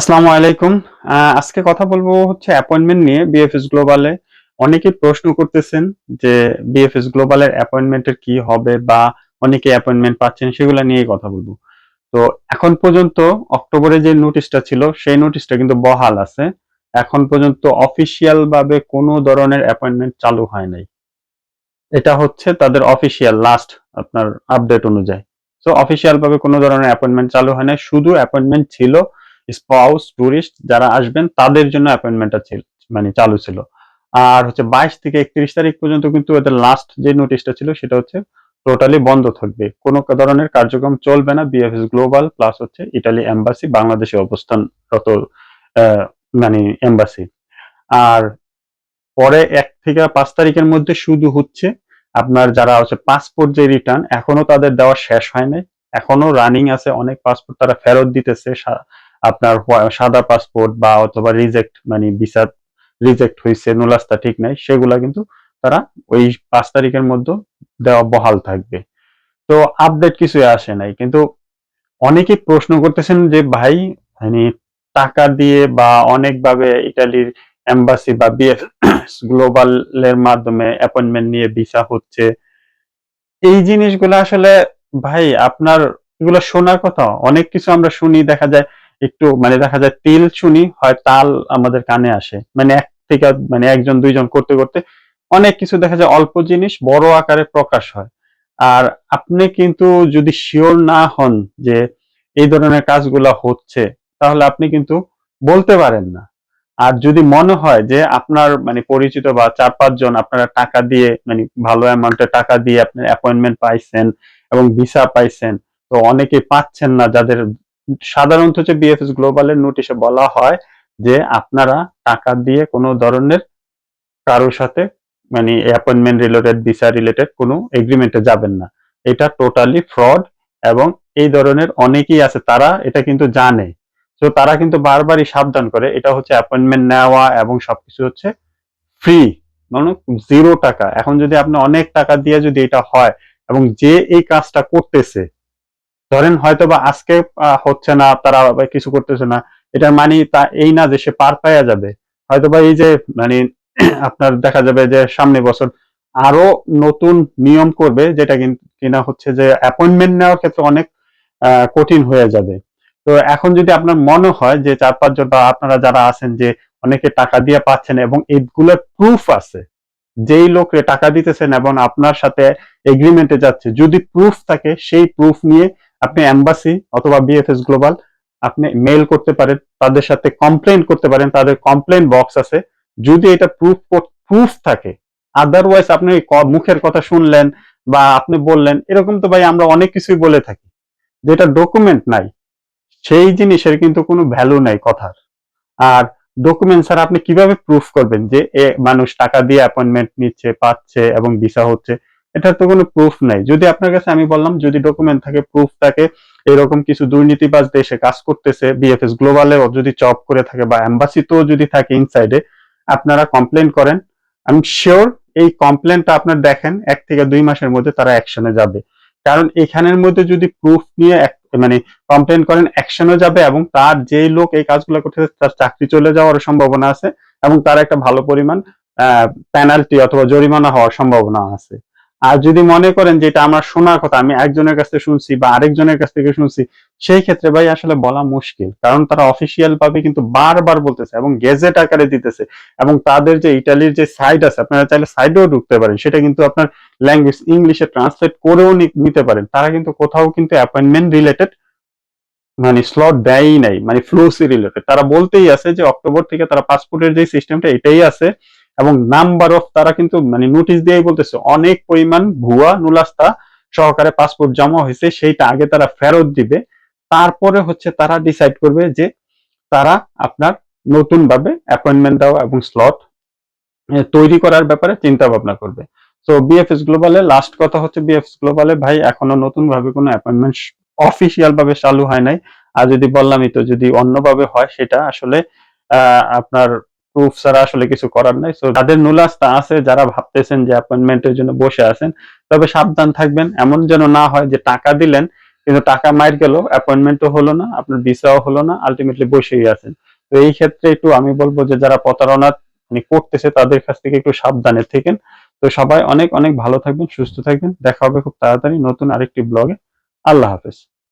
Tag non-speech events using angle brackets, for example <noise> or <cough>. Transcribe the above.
আসসালামু আলাইকুম। আজকে কথা বলব হচ্ছে অ্যাপয়েন্টমেন্ট নিয়ে বিএফএস গ্লোবালে অনেকে প্রশ্ন করতেছেন যে বিএফএস গ্লোবালের অ্যাপয়েন্টমেন্টের কি হবে বা অনেকে অ্যাপয়েন্টমেন্ট পাচ্ছেন সেগুলো নিয়ে কথা বলব। তো এখন পর্যন্ত অক্টোবরে যে নোটিশটা ছিল, সেই নোটিশটা কিন্তু বহাল আছে। এখন পর্যন্ত অফিসিয়াল ভাবে কোনো ধরনের অ্যাপয়েন্টমেন্ট চালু হয় নাই। এটা হচ্ছে তাদের অফিসিয়াল লাস্ট আপনার আপডেট অনুযায়ী। তো অফিসিয়াল ভাবে কোনো ধরনের অ্যাপয়েন্টমেন্ট চালু হয় নাই। শুধু অ্যাপয়েন্টমেন্ট ছিল স্পাউস টুরিস্ট যারা আসবেন, তাদের জন্য অ্যাপয়েন্টমেন্টটা ছিল মানে চালু ছিল। আর হচ্ছে বাইশ থেকে একত্রিশ তারিখ পর্যন্ত কিন্তু এদের লাস্ট যে নোটিশটা ছিল, সেটা হচ্ছে টোটালি বন্ধ থাকবে। কোনো ধরনের কার্যক্রম চলবে না বিএফএস গ্লোবাল প্লাস হচ্ছে ইটালি এম্বাসি বাংলাদেশে অবস্থানরত মানে এম্বাসি আর পরে এক থেকে পাঁচ তারিখের মধ্যে শুধু হচ্ছে আপনার যারা হচ্ছে পাসপোর্ট যে রিটার্ন এখনও তাদের দেওয়া শেষ হয় নাই। এখনও রানিং আছে, অনেক পাসপোর্ট তারা ফেরত দিতেছে আপনার সাদা পাসপোর্ট বা অথবা রিজেক্ট মানে ভিসা রিজেক্ট হয়েছে নুলাস্তা ঠিক নাই, সেগুলা কিন্তু তারা ওই পাঁচ তারিখের মধ্যে দেওয়া বহাল থাকবে। তো আপডেট কিছুই আসে নাই, কিন্তু অনেকেই প্রশ্ন করতেছেন যে ভাই মানে টাকা দিয়ে বা অনেকভাবে ইটালির এম্বাসি বা বিএফ গ্লোবালের মাধ্যমে অ্যাপয়েন্টমেন্ট নিয়ে ভিসা হচ্ছে। এই জিনিসগুলো আসলে ভাই, আপনার এগুলো শোনার কথা, অনেক কিছু আমরা শুনি, দেখা যায় একটু মানে দেখা যায় তিল শুনি, হয় তাল আমাদের কানে আসে। মানে এক থেকে মানে একজন, দুইজন করতে করতে অনেক কিছু দেখা যায় অল্প জিনিস বড় আকারে প্রকাশ হয়। আর আপনি কিন্তু যদি শিওর না হন যে এই ধরনের কাজগুলো হচ্ছে, তাহলে আপনি কিন্তু বলতে পারেন না। আর যদি মনে হয় যে আপনার মানে পরিচিত বা চার পাঁচজন আপনারা টাকা দিয়ে মানে ভালো অ্যামাউন্টের টাকা দিয়ে আপনার অ্যাপয়েন্টমেন্ট পাইছেন এবং ভিসা পাইছেন, তো অনেকে পাচ্ছেন না যাদের সাধারণত হচ্ছে বিএফএস গ্লোবালের নোটিশে বলা হয় যে আপনারা টাকা দিয়ে কোনো ধরনের কারোর সাথে মানে অ্যাপয়েন্টমেন্ট রিলেটেড ভিসা রিলেটেড কোনো এগ্রিমেন্টে যাবেন না। এটা টোটালি ফ্রড এবং এই ধরনের অনেকেই আছে, তারা এটা কিন্তু জানে। তো তারা কিন্তু বারবারই সাবধান করে, এটা হচ্ছে অ্যাপয়েন্টমেন্ট নেওয়া এবং সবকিছু হচ্ছে ফ্রি মানে জিরো টাকা। এখন যদি আপনি অনেক টাকা দিয়ে যদি এটা হয় এবং যে এই কাজটা করতেছে ধরেন হয়তো বা আজকে হচ্ছে না, তারা কিছু করতেছে না। এটার মানে তা এই না যে সে পার পাওয়া যাবে। হয়তো বা এই যে মানে <clears throat> আপনার দেখা যাবে যে সামনে বছর আরও নতুন নিয়ম করবে, যেটা কিনা হচ্ছে যে অ্যাপয়েন্টমেন্ট নেওয়ার ক্ষেত্রে অনেক কঠিন হয়ে যাবে। তো এখন যদি আপনার মনে হয় যে চার পাঁচজন বা আপনারা যারা আছেন যে অনেকে টাকা দিয়ে পাচ্ছেন এবং এইগুলোর প্রুফ আছে, যেই লোকরে টাকা দিতেছেন এবং আপনার সাথে এগ্রিমেন্টে যাচ্ছে, যদি প্রুফ থাকে, সেই প্রুফ নিয়ে আপনি এম্বাসি অথবা বিএফএস গ্লোবাল আপনি মেল করতে পারেন, তাদের সাথে কমপ্লেন করতে পারেন, তাদের কমপ্লেন বক্স আছে। যদি এটা প্রুফ প্রুফ থাকে আদারওয়াইজ আপনি মুখের কথা শুনলেন বা আপনি বললেন, এরকম তো ভাই আমরা অনেক কিছুই বলে থাকি, যেটা ডকুমেন্ট নাই, সেই জিনিসের কিন্তু কোনো ভ্যালু নাই কথার। আর ডকুমেন্ট ছাড়া আপনি কীভাবে প্রুফ করবেন যে এ মানুষ টাকা দিয়ে অ্যাপয়েন্টমেন্ট নিচ্ছে, পাচ্ছে এবং ভিসা হচ্ছে? এটার তো কোনো প্রুফ নাই। যদি আপনার কাছে আমি বললাম, যদি ডকুমেন্ট থাকে প্রুফ থাকে, এরকম কিছু দুর্নীতিবাজ দেশে কাজ করতেছে বিএফএস গ্লোবালে যদি জব করে থাকে বা এম্বাসিতেও যদি থাকে ইনসাইডে আপনারা কমপ্লেন করেন। আমি শিওর এই কমপ্লেনটা আপনার দেখেন, এক থেকে দুই মাসের মধ্যে তারা অ্যাকশনে যাবে। কারণ এখানের মধ্যে যদি প্রুফ নিয়ে মানে কমপ্লেন করেন অ্যাকশনও যাবে এবং তার যেই লোক এই কাজগুলো করতেছে, তার চাকরি চলে যাওয়ার সম্ভাবনা আছে এবং তার একটা ভালো পরিমাণ পেনাল্টি অথবা জরিমানা হওয়ার সম্ভাবনা আছে। আর যদি মনে করেন যে এটা আমার শোনার কথা, আমি একজনের কাছ থেকে শুনছি বা আরেকজনের কাছ থেকে শুনছি, সেই ক্ষেত্রে ভাই আসলে বলা মুশকিল। কারণ তারা অফিসিয়াল ভাবে কিন্তু বারবার বলতেছে এবং গেজেট আকারে দিতেছে এবং তাদের যে ইটালির যে সাইট আছে, আপনারা চাইলে সাইডেও ঢুকতে পারেন। সেটা কিন্তু আপনার ল্যাঙ্গুয়েজ ইংলিশে ট্রান্সলেট করেও নিতে পারেন। তারা কিন্তু কোথাও কিন্তু অ্যাপয়েন্টমেন্ট রিলেটেড মানে স্লট দেয়ই নাই মানে ফ্লুসি রিলেটেড তারা বলতেই আছে যে অক্টোবর থেকে তারা পাসপোর্টের যে সিস্টেমটা এটাই আছে। এবং নাম্বার অফ তারা কিন্তু মানে নোটিশ দিয়েই বলতেছে, অনেক পরিমাণ ভুয়া, নুলাস্তা সহকারে পাসপোর্ট জমা হয়েছে, সেইটা আগে তারা ফেরত দিবে। তারপরে হচ্ছে তারা ডিসাইড করবে যে তারা আপনার নতুন ভাবে অ্যাপয়েন্টমেন্ট দেওয়া এবং স্লট তৈরি করার ব্যাপারে চিন্তা ভাবনা করবে তো বিএফএস গ্লোবালে লাস্ট কথা হচ্ছে বিএফএস গ্লোবালে ভাই, এখনও নতুন ভাবে কোনো অ্যাপয়েন্টমেন্ট অফিসিয়াল ভাবে চালু হয় নাই। আর যদি বললামই তো যদি অন্যভাবে হয়, সেটা আসলে আপনার প্রুফ ছাড়া আসলে কিছু করার নাই। তো তাদের নুলাস্তা আছে, যারা ভাবতেছেন যে অ্যাপয়েন্টমেন্টের জন্য বসে আছেন, তবে সাবধান থাকবেন। এমন যেন না হয় যে টাকা দিলেন, কিন্তু টাকা মার গেল অ্যাপয়েন্টমেন্টও হলো না, আপনার ভিসাও হলো না আলটিমেটলি বসেই আছেন। তো এই ক্ষেত্রে একটু আমি বলব যে, যারা প্রতারণা মানে করতেছে, তাদের কাছ থেকে একটু সাবধানে থেকেন। তো সবাই অনেক অনেক ভালো থাকবেন, সুস্থ থাকবেন। দেখা হবে খুব তাড়াতাড়ি নতুন আরেকটি ব্লগে আল্লাহ হাফেজ।